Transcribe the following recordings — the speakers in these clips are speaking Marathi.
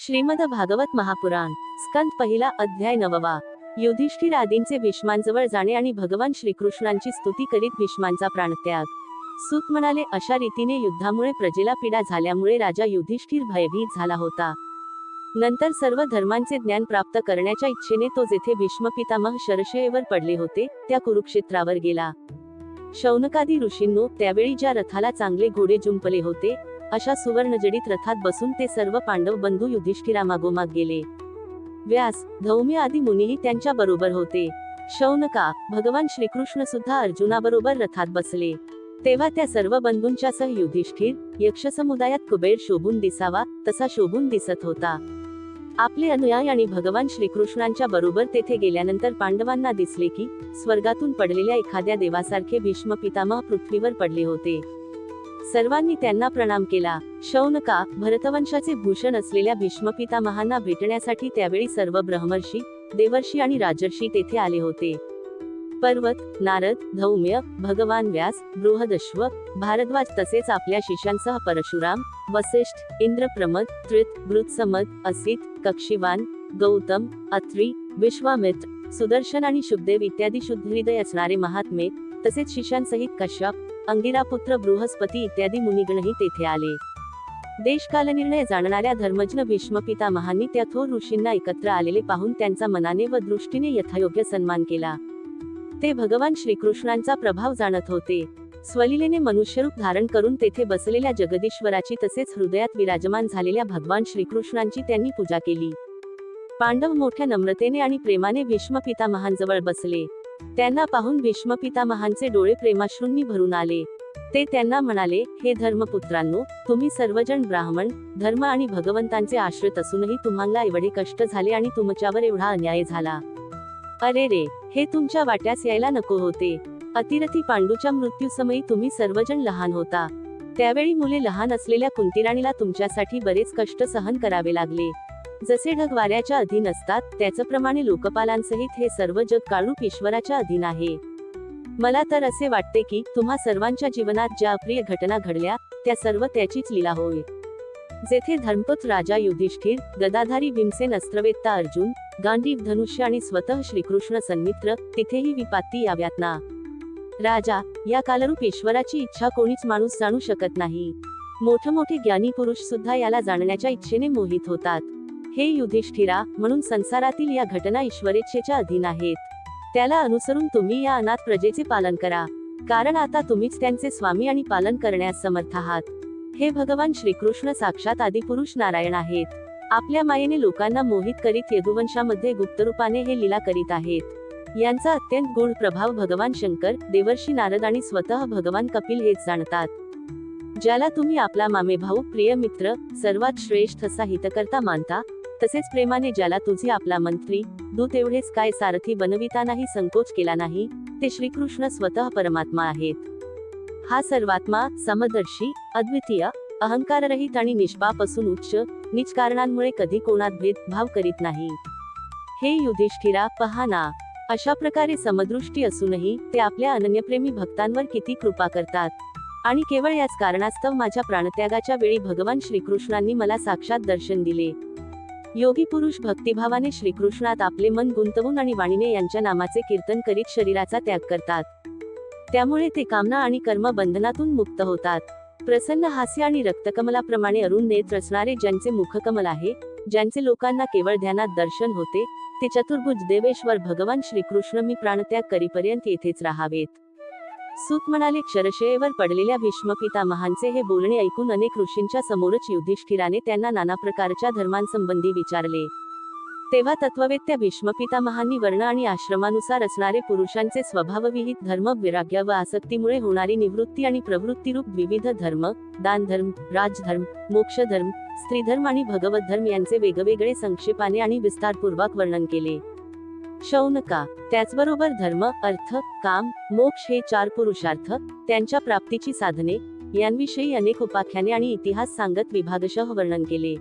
श्रीमद भागवत महापुराण स्कंद पहिला अध्याय नववा. युधिष्ठिर आदींचे भीष्मांजवळ जाणे आणि भगवान श्रीकृष्णांची स्तुती करीत भीष्मांचा प्राणत्याग. सूत म्हणाले अशा रीतीने युद्धामुळे प्रजेला पीडा झाल्यामुळे राजा युधिष्ठिर भयभीत झाला होता. नंतर सर्व धर्मांचे ज्ञान प्राप्त करण्याच्या इच्छेने तो जेथे भीष्म पितामह शरशयेवर पडले होते त्या कुरुक्षेत्रावर गेला. शौनकादी ऋषींनो त्यावेळी ज्या रथाला चांगले घोडे जुंपले होते अशा सुवर्णजडित रथात बसून ते सर्व पांडव बंधू युधिष्ठिरामागोमाग गेले. व्यास धौम्य आदी मुनीही त्यांच्या बरोबर होते. शौनका भगवान श्रीकृष्ण सुद्धा अर्जुनाबरोबर रथात बसले. तेव्हा त्या सर्व बंधूंच्या सह युधिष्ठिर यक्षसमुदायात कुबेर शोभून दिसावा तसा शोभून दिसत होता. आपले अनुयायी आणि भगवान श्रीकृष्णांच्या बरोबर तेथे गेल्यानंतर पांडवांना दिसले की स्वर्गातून पडलेल्या एखाद्या देवासारखे भीष्म पितामह पृथ्वीवर पडले होते. सर्वांनी त्यांना प्रणाम केला. शौनका भरतवंशाचे भूषण असलेल्या भीष्मपितामहांना भेटण्यासाठी त्यावेळी सर्व ब्रह्मर्षी देवर्षी आणि राजर्षी तेथे आले होते. पर्वत नारद धौम्य भगवान व्यास बृहदश्व भारद्वाज तसेच आपल्या शिष्यांसह परशुराम वसिष्ठ इंद्रप्रमद त्रित वृत्समद असित कक्षिवान गौतम अत्री विश्वामित्र सुदर्शन आणि शुभदेव इत्यादी शुद्ध हृदय असणारे महात्मे तसेच शिष्यांसहित कश्यप अंगिरापुत्र बृहस्पती इत्यादी मुनिगणही तेथे आले. देशकालनिर्णय जाणणाऱ्या धर्मज्ञ भीष्म पितामहांनी त्या थोर ऋषींना एकत्र आलेले पाहून त्यांचा मनाने व दृष्टीने यथायोग्य सन्मान केला. ते भगवान श्रीकृष्णांचा प्रभाव जाणत होते. स्वलिलेने मनुष्यरूप धारण करून तेथे बसलेल्या जगदीश्वराची तसेच हृदयात विराजमान झालेल्या भगवान श्रीकृष्णांची त्यांनी पूजा केली. पांडव मोठ्या नम्रतेने आणि प्रेमाने भीष्म पितामहांजवळ बसले. त्यांना पाहून भीष्मपितामहांचे डोळे प्रेमाश्रूंनी भरून आले. ते त्यांना म्हणाले हे धर्मपुत्रांनो तुम्ही सर्वजण ब्राह्मण धर्म आणि भगवंतांचे आश्रित असूनही तुम्हाला एवढे कष्ट झाले आणि तुमच्यावर एवढा अन्याय झाला. अरे रे हे तुमच्या वाट्यास यायला नको होते. अतिरथी पांडूच्या मृत्यूसमयी तुम्ही सर्वजण लहान होता. त्यावेळी मुले लहान असलेल्या कुंतीराणीला तुमच्यासाठी बरेच कष्ट सहन करावे लागले. जसे ढग वाऱ्याच्या अधीन असतात त्याचप्रमाणे लोकपालांसहित हे सर्व जग काळूप ईश्वराच्या अधीन आहे. मला तर असे वाटते की तुम्हा सर्वांच्या जीवनात ज्या अप्रिय घटना घडल्या त्या सर्व त्याचीच लीला होय. जेथे धर्मपुत्र राजा युधिष्ठिर गदाधारी भीमसेन अस्त्रवेत्ता अर्जुन गांडीव धनुष्य आणि स्वतः श्रीकृष्ण सन्मित्र तिथेही विपात्ती याव्यात ना. राजा या कालरूप ईश्वराची इच्छा कोणीच माणूस जाणू शकत नाही. मोठमोठे ज्ञानी पुरुष सुद्धा याला जाणण्याच्या इच्छेने मोहित होतात. हे युधिष्ठिरा म्हणून संसारातील या घटना ईश्वरेच्छेच्या अधीन आहेत. त्याला अनुसरून तुम्ही या अनाथ प्रजेचे पालन करा. कारण आता तुम्हीच त्यांचे स्वामी आणि पालन करण्यास समर्थ आहात. हे भगवान श्रीकृष्ण साक्षात आदिपुरुष नारायण आहेत. आपल्या मायेने लोकांना मोहित करीत यदुवंशामध्ये गुप्तरूपाने हे लीला करीत आहेत. यांचा अत्यंत गुण प्रभाव भगवान शंकर देवर्षी नारद आणि स्वतः भगवान कपिल हेच जाणतात. ज्याला तुम्ही आपला मामे भाऊ प्रिय मित्र सर्वात श्रेष्ठ असा हितकर्ता मानता तसेच प्रेमाने ज्याला तुझे आपला मंत्री दूत एवढेच काय सारथी बनवितानाही संकोच केला नाही ते श्रीकृष्ण स्वतः परमात्मा आहेत. हा सर्वात्मा समदर्शी अद्वितीय अहंकाररहित आणि निष्पाप असून उच्च निच कारणांमुळे कधी कोणात भेदभाव करीत नाही. हे युधिष्ठिरा पहा ना. अशा प्रकारे समदृष्टी असूनही ते आपल्या अनन्यप्रेमी भक्तांवर किती कृपा करतात. आणि केवळ याच कारणास्तव माझ्या प्राणत्यागाच्या वेळी भगवान श्रीकृष्णांनी मला साक्षात दर्शन दिले. योगी पुरुष भक्तिभावाने श्रीकृष्णात आपले मन गुंतवून आणि वाणीने यांच्या नामाचे कीर्तन करीत शरीराचा त्याग करतात. त्यामुळे ते कामना आणि कर्म बंधनातून मुक्त होतात. प्रसन्न हास्य आणि रक्तकमलाप्रमाणे अरुण नेत्र असणारे ज्यांचे मुखकमल आहे ज्यांचे लोकांना केवळ ध्यानात दर्शन होते ते चतुर्भुज देवेश्वर भगवान श्रीकृष्ण मी प्राणत्याग करीपर्यंत येथेच राहावेत. सूत म्हणाले क्षरशयेवर पडलेल्या भीष्म पितामहांचे हे बोलणे ऐकून अनेक ऋषींच्या समोरच युधिष्ठिराने त्यांना नाना प्रकारच्या धर्मांसंबंधी विचारले. तेव्हा तत्ववेत्या भीष्म पितामहांनी वर्ण आणि आश्रमानुसार असणारे पुरुषांचे स्वभावविहित धर्म विराग्य व आसक्तीमुळे होणारी निवृत्ती आणि प्रवृत्तीरूप विविध धर्म दानधर्म राजधर्म मोक्षधर्म स्त्रीधर्म आणि भगवत धर्म यांचे वेगवेगळे संक्षेपाने आणि विस्तारपूर्वक वर्णन केले. शौनका त्याचबरोबर धर्म अर्थ काम मोक्ष हे चार पुरुषार्थ त्यांच्या प्राप्तीची साधने यांविषयी अनेक उपाख्याने आणि इतिहास सांगत विभागशः वर्णन केले.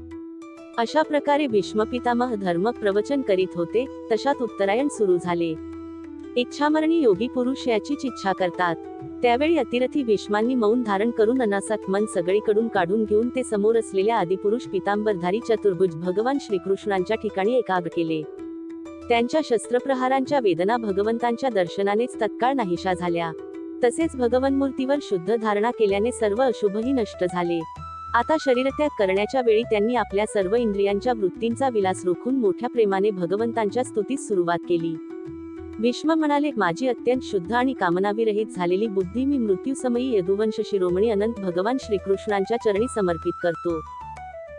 अशा प्रकारे भीष्म पितामह धर्म प्रवचन करीत होते तशात उत्तरायण सुरू झाले. इच्छामरणी योगी पुरुष याचीच इच्छा करतात. त्यावेळी अतिरथी भीष्मांनी मौन धारण करून अनासक मन सगळीकडून काढून घेऊन ते समोर असलेल्या आदिपुरुष पितांबरधारी चतुर्भुज भगवान श्रीकृष्णांच्या ठिकाणी एकाग्र केले. त्यांच्या शस्त्रप्रहारांच्या वेदना भगवंतांच्या दर्शनानेच तत्काळ नाहीशा झाल्या. तसेच भगवन्मूर्तीवर शुद्ध धारणा केल्याने सर्व अशुभही नष्ट झाले. आता शरीरत्याग करण्याच्या वेळी त्यांनी आपल्या सर्व इंद्रियांच्या वृत्तींचा विलास रोखून मोठ्या प्रेमाने भगवंतांच्या स्तुतीस सुरुवात केली. भीष्म म्हणाले माझी अत्यंत शुद्ध आणि कामनाविरहित झालेली बुद्धी मी मृत्यूसमयी यदुवंश शिरोमणी अनंत भगवान श्रीकृष्णांच्या चरणी समर्पित करतो.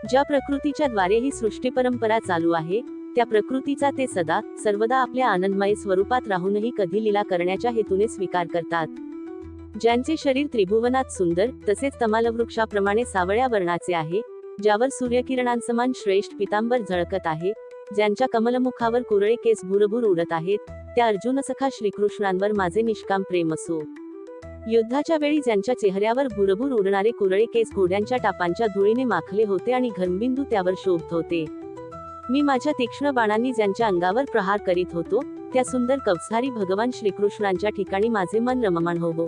ज्या प्रकृतीच्या द्वारे ही सृष्टी परंपरा चालू आहे त्या प्रकृतीचा ते सदा सर्वदा आपल्या आनंदमय स्वरूपात राहूनही कधी लिला करण्याच्या हेतूने स्वीकार करतात. ज्यांचे शरीर त्रिभुवनात सुंदर तसेच तमालवृक्षाप्रमाणे सावळ्या वर्णाचे आहे ज्यावर सूर्यकिरणांसमान श्रेष्ठ पितांबर झळकत आहे ज्यांच्या कमलमुखावर कुरळे केस भुरभुर उडत आहेत त्या अर्जुन सखा श्रीकृष्णांवर माझे निष्काम प्रेम असो. युद्धाच्या वेळी ज्यांच्या चेहऱ्यावर भुरभुर उडणारे कुरळे केस घोड्यांच्या टापांच्या धुळीने माखले होते आणि घनबिंदू त्यावर शोभत होते. मी माझ्या तीक्ष्ण बाणांनी ज्यांच्या अंगावर प्रहार करीत होतो त्या सुंदर कवसारी भगवान श्रीकृष्णांच्या ठिकाणी माझे मन रममाण होवो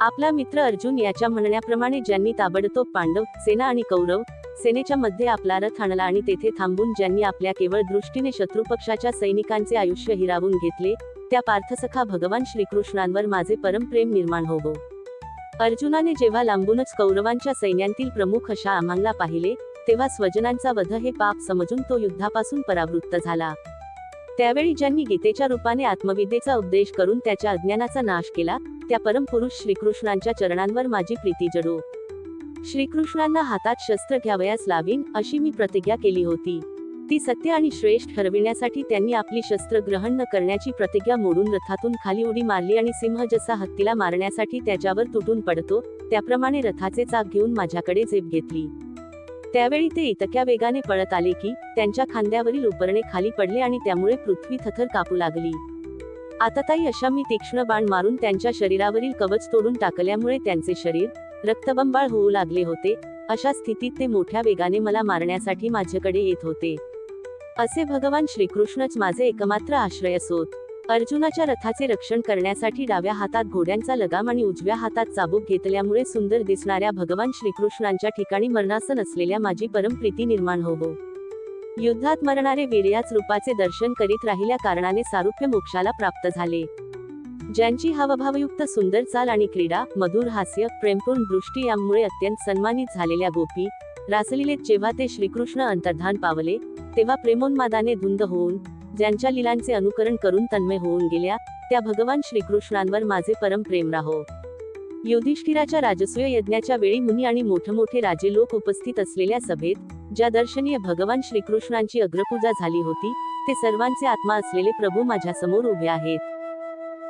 आपला मित्र अर्जुन याच्या म्हणण्याप्रमाणे ज्यांनी ताबडतोब पांडव सेना आणि कौरव सेनेच्या मध्ये आपला रथ आणला आणि तेथे थांबून ज्यांनी आपल्या केवळ दृष्टीने शत्रुपक्षाच्या सैनिकांचे आयुष्य हिरावून घेतले त्या पार्थसखा भगवान श्रीकृष्णांवर माझे परमप्रेम निर्माण होवो अर्जुनाने जेव्हा लांबूनच कौरवांच्या सैन्यांतील प्रमुख अशा आम्हाला पाहिले तेव्हा स्वजनांचा वध हे पाप समजून तो युद्धापासून परावृत्त झाला. त्यावेळी ज्यांनी गीतेच्या रूपाने आत्मविद्येचा उपदेश करून त्याच्या अज्ञानाचा नाश केला त्या परमपुरुष श्रीकृष्णांच्या चरणांवर माझी प्रीती जडो. श्रीकृष्णांना हातात शस्त्र घ्यावयास लावीन अशी मी प्रतिज्ञा केली होती. ती सत्य आणि श्रेष्ठ ठरविण्यासाठी त्यांनी आपली शस्त्र ग्रहण न करण्याची प्रतिज्ञा मोडून रथातून खाली उडी मारली आणि सिंह जसा हत्तीला मारण्यासाठी त्याच्यावर तुटून पडतो त्याप्रमाणे रथाचे चाक घेऊन माझ्याकडे झेप घेतली. त्यावेळी ते इतक्या वेगाने पळत आले की त्यांच्या खांद्यावरील उपरणे खाली पडले आणि त्यामुळे पृथ्वी थथर कापू लागली. आताताई अशा मी तीक्ष्ण बाण मारून त्यांच्या शरीरावरील कवच तोडून टाकल्यामुळे त्यांचे शरीर रक्तबंबाळ होऊ लागले होते. अशा स्थितीत ते मोठ्या वेगाने मला मारण्यासाठी माझ्याकडे येत होते. असे भगवान श्रीकृष्णच माझे एकमात्र आश्रय असोत. अर्जुनाच्या रथाचे रक्षण करण्यासाठी डाव्या हातात घोड्यांचा लगाम आणि उजव्या हातात चाबूक घेतल्यामुळे सुंदर दिसणाऱ्या भगवान श्रीकृष्णांच्या ठिकाणी मरणासन असलेल्या माझी परमप्रीती निर्माण होवो. युद्धात मरणारे वीर याच रूपाचे दर्शन करीत राहिल्या कारणाने सारुप्य मोक्षाला प्राप्त झाले. ज्यांची हावभावयुक्त सुंदर चाल आणि क्रीडा मधुर हास्य प्रेमपूर्ण दृष्टी यामुळे अत्यंत सन्मानित झालेल्या गोपी रासलीलेत जेव्हा ते श्रीकृष्ण अंतर्धान पावले तेव्हा प्रेमोन्मादाने धुंद होऊन ज्यांच्या लिलांचे अनुकरण करून तन्मय होऊन गेल्या त्या भगवान श्रीकृष्णांवर माझे परम प्रेम राहो. युधिष्ठिराच्या राजसूय यज्ञाच्या वेळी मुनी आणि मोठमोठे राजे लोक उपस्थित असलेल्या सभेत ज्या दर्शनीय भगवान श्रीकृष्णांची अग्रपूजा झाली होती ते सर्वांचे आत्मा असलेले प्रभू माझ्यासमोर उभे आहेत.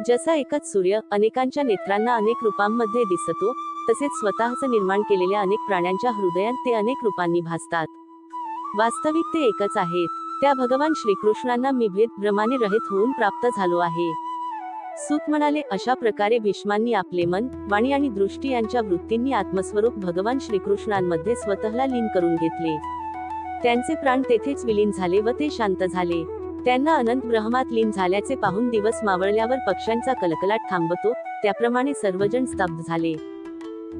जसा एकच सूर्य अनेकांच्या नेत्रांना अनेक रूपांमध्ये दिसतो तसेच स्वतःच निर्माण केलेल्या अनेक प्राण्यांच्या हृदयात ते अनेक रूपांनी भासतात. वास्तविक ते एकच आहेत. त्या भगवान श्रीकृष्णांना मी भेद भ्रमाने रहित होऊन प्राप्त झालो आहे. सूत म्हणाले अशा प्रकारे भीष्मांनी आपले मन वाणी आणि दृष्टी यांच्या वृत्तींनी आत्मस्वरूप भगवान श्रीकृष्णांमध्ये स्वतःला लीन करून घेतले. त्यांचे प्राण तेथेच विलीन झाले व ते शांत झाले. त्यांना अनंत ब्रह्मात लीन झाल्याचे पाहून दिवस मावळल्यावर पक्ष्यांचा कलकलाट थांबतो त्याप्रमाणे सर्वजण स्तब्ध झाले.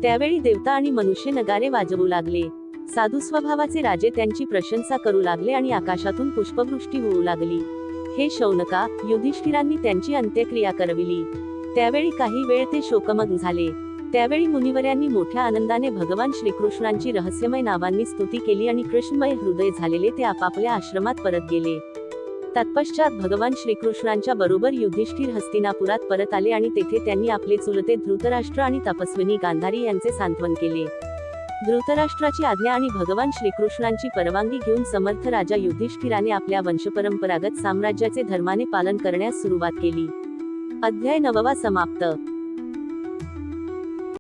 त्यावेळी देवता आणि मनुष्य नगारे वाजवू लागले. साधू स्वभावाचे राजे त्यांची प्रशंसा करू लागले आणि आकाशातून पुष्पवृष्टी होऊ लागली. हे शौनका युधिष्ठिरांनी त्यांची अंत्यक्रिया करविली. त्यावेळी काही वेळ ते शोकमग्न झाले. त्यावेळी मुनिवर्यांनी मोठ्या आनंदाने भगवान श्रीकृष्णांची रहस्यमय नावांनी स्तुती केली आणि कृष्णमय हृदय झालेले ते आपापल्या आश्रमात परत गेले. तत्पश्चात भगवान श्रीकृष्णांच्या बरोबर युधिष्ठिर हस्तिनापुरात परत आले आणि तेथे त्यांनी आपले चुलते धृतराष्ट्र आणि तपस्विनी गांधारी यांचे सांत्वन केले. धृतराष्ट्राची आज्ञा आणि भगवान श्रीकृष्णांची परवानगी घेऊन समर्थ राजा युधिष्ठिराने आपल्या वंशपरंपरागत साम्राज्याचे धर्माने पालन करण्यास सुरुवात केली. अध्याय नववा समाप्त.